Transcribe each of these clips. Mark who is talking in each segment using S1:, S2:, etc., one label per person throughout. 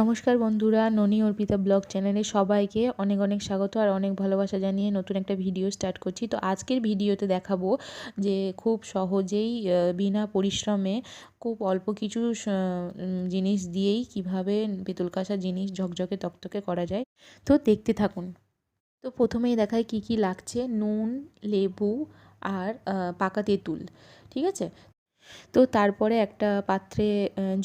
S1: নমস্কার বন্ধুরা, ননী অর্পিতা ব্লগ চ্যানেলে সবাইকে অনেক অনেক স্বাগত আর অনেক ভালোবাসা জানিয়ে নতুন একটা ভিডিও স্টার্ট করছি। তো আজকের ভিডিওতে দেখাবো যে খুব সহজেই বিনা পরিশ্রমে খুব অল্প কিছু জিনিস দিয়েই কীভাবে পেতুল কাঁসা জিনিস ঝকঝকে তকতকে করা যায়। তো দেখতে থাকুন। তো প্রথমেই দেখায় কি কি লাগছে। নুন, লেবু আর পাকা তেঁতুল, ঠিক আছে? তো তারপরে একটা পাত্রে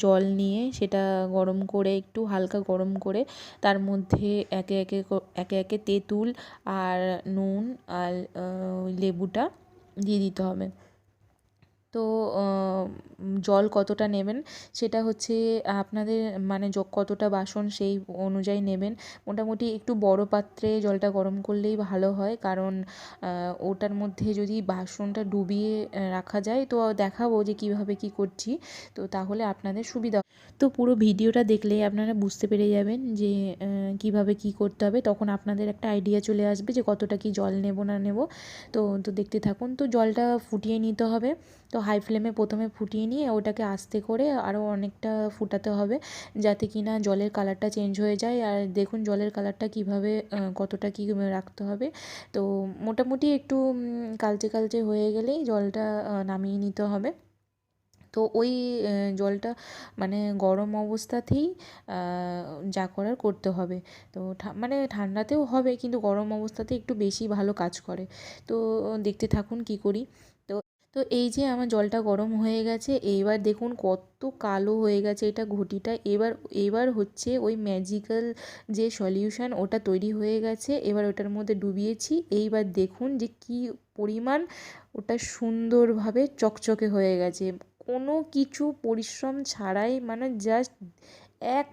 S1: জল নিয়ে সেটা গরম করে, একটু হালকা গরম করে তার মধ্যে একে একে একে একে তেঁতুল আর নুন আর লেবুটা দিয়ে দিতে হবে। তো জল কতটা নেবেন? সেটা হচ্ছে আপনাদের মানে কতটা বাসন সেই অনুযায়ী নেবেন। মোটামুটি একটু বড় পাত্রে জলটা গরম করলেই ভালো হয়। কারণ ওটার মধ্যে যদি বাসনটা ডুবিয়ে রাখা যায়, তো দেখাবো যে কীভাবে কি করছি। তো তাহলে আপনাদের সুবিধা তো পুরো ভিডিওটা দেখলে আপনারা বুঝতে পেরে যাবেন যে কীভাবে কি করতে হবে। তখন আপনাদের একটা আইডিয়া চলে আসবে যে কতটা কি জল নেব না নেব। তো তো দেখতে থাকুন। তো জলটা ফুটিয়ে নিতে হবে। তো হাই ফ্লেমে প্রথমে ফুটিয়ে নিয়ে ওটাকে আস্তে করে আরও অনেকটা ফুটাতে হবে, যাতে কি না জলের কালারটা চেঞ্জ হয়ে যায়। আর দেখুন জলের কালারটা কীভাবে কতটা কী রাখতে হবে। তো মোটামুটি একটু কালচে কালচে হয়ে গেলেই জলটা নামিয়ে নিতে হবে। তো ওই জলটা মানে গরম অবস্থাতেই যা করার করতে হবে। তো মানে ঠান্ডাতেও হবে, কিন্তু গরম অবস্থাতে একটু বেশি ভালো কাজ করে। তো দেখতে থাকুন কি করি। তো এই যে আমার জলটা গরম হয়ে গেছে, এইবার দেখুন কত কালো হয়ে গেছে এটা ঘটিটা। এবার এবার হচ্ছে ওই ম্যাজিক্যাল যে সলিউশন ওটা তৈরি হয়ে গেছে, এবার ওটার মধ্যে ডুবিয়েছি। এইবার দেখুন যে কি পরিমাণ ওটা সুন্দরভাবে চকচকে হয়ে গেছে। কোনো কিছু পরিশ্রম ছাড়াই মানে জাস্ট এক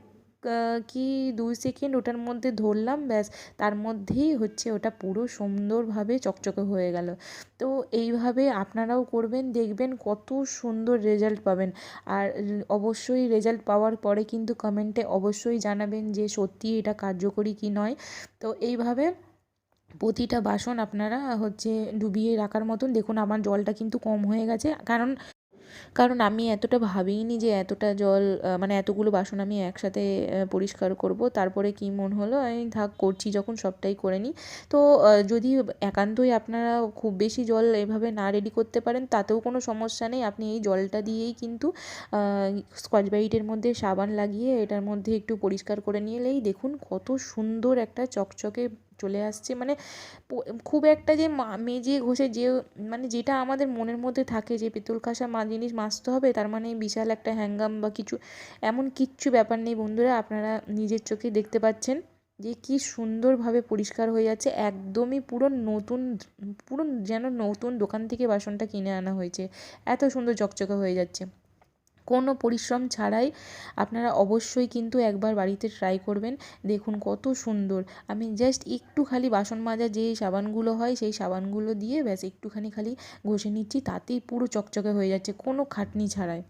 S1: কি দুই সেকেন্ড ওটার মধ্যে ধরলাম, ব্যাস। তার মধ্যেই হচ্ছে ওটা পুরো সুন্দরভাবে চকচকে হয়ে গেল। তো এইভাবে আপনারাও করবেন, দেখবেন কত সুন্দর রেজাল্ট পাবেন। আর অবশ্যই রেজাল্ট পাওয়ার পরে কিন্তু কমেন্টে অবশ্যই জানাবেন যে সত্যি এটা কার্যকরী কি নয়। তো এইভাবে প্রতিটা বাসন আপনারা হচ্ছে ডুবিয়ে রাখার মতন, দেখুন আমার জলটা কিন্তু কম হয়ে গেছে। কারণ কারণ আমি এতটা ভাবিনি যে এতটা জল মানে এতগুলো বাসন আমি একসাথে পরিষ্কার করব। তারপরে কি মন হলো? আমি থাক, করছি যখন সবটাই করে নিই। তো যদি একান্তই আপনারা খুব বেশি জল এভাবে না রেডি করতে পারেন, তাতেও কোনো সমস্যা নেই। আপনি এই জলটা দিয়েই কিন্তু স্কচ ব্রাইটের মধ্যে সাবান লাগিয়ে এটার মধ্যে একটু পরিষ্কার করে নিলেই দেখুন কত সুন্দর একটা চকচকে চলে আসছে। মানে খুব একটা যে মেজে ঘষে যে মানে যেটা আমাদের মনের মধ্যে থাকে যে পেতল কাঁসা মা জিনিস মাজতে হবে, তার মানে বিশাল একটা হ্যাঙ্গাম বা কিছু, এমন কিচ্ছু ব্যাপার নেই বন্ধুরা, আপনারা নিজের চোখে দেখতে পাচ্ছেন যে কি সুন্দরভাবে পরিষ্কার হয়ে যাচ্ছে। একদমই পুরো নতুন, পুরো যেন নতুন দোকান থেকে বাসনটা কিনে আনা হয়েছে। এত সুন্দর চকচকে হয়ে যাচ্ছে। কোনো পরিশ্রম ছাড়াই আপনারা অবশ্যই কিন্তু একবার বাড়িতে ট্রাই করবেন। দেখুন কত সুন্দর। আমি জাস্ট একটু খালি বাসন মাজা যে সাবানগুলো হয় সেই সাবানগুলো দিয়ে ব্যাস একটুখানি খালি ঘষে নিচ্ছি, তাতেই পুরো চকচকে হয়ে যাচ্ছে, কোনো খাটনি ছাড়াই।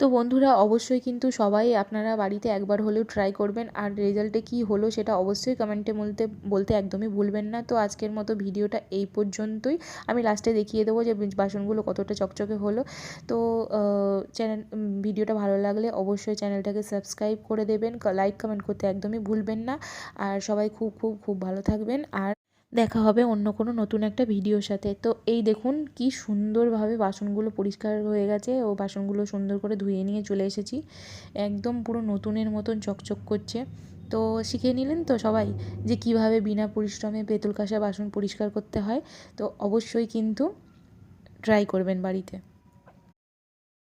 S1: তো বন্ধুরা, অবশ্যই কিন্তু সবাই আপনারা বাড়িতে একবার হলেও ট্রাই করবেন। আর রেজাল্টে কী হলো সেটা অবশ্যই কমেন্টে বলতে বলতে একদমই ভুলবেন না। তো আজকের মতো ভিডিওটা এই পর্যন্তই। আমি লাস্টে দেখিয়ে দেবো যে বাসনগুলো কতটা চকচকে হলো। তো চ্যানেল ভিডিওটা ভালো লাগলে অবশ্যই চ্যানেলটাকে সাবস্ক্রাইব করে দেবেন। লাইক কমেন্ট করতে একদমই ভুলবেন না। আর সবাই খুব খুব খুব ভালো থাকবেন। আর দেখা হবে অন্য কোনো নতুন একটা ভিডিওর সাথে। তো এই দেখুন কি সুন্দরভাবে বাসনগুলো পরিষ্কার হয়ে গেছে ও বাসনগুলো সুন্দর করে ধুয়ে নিয়ে চলে এসেছি। একদম পুরো নতুনের মতন চকচক করছে। তো শিখে নিলেন তো সবাই যে কীভাবে বিনা পরিশ্রমে পেতুল কাঁসা বাসন পরিষ্কার করতে হয়? তো অবশ্যই কিন্তু ট্রাই করবেন বাড়িতে।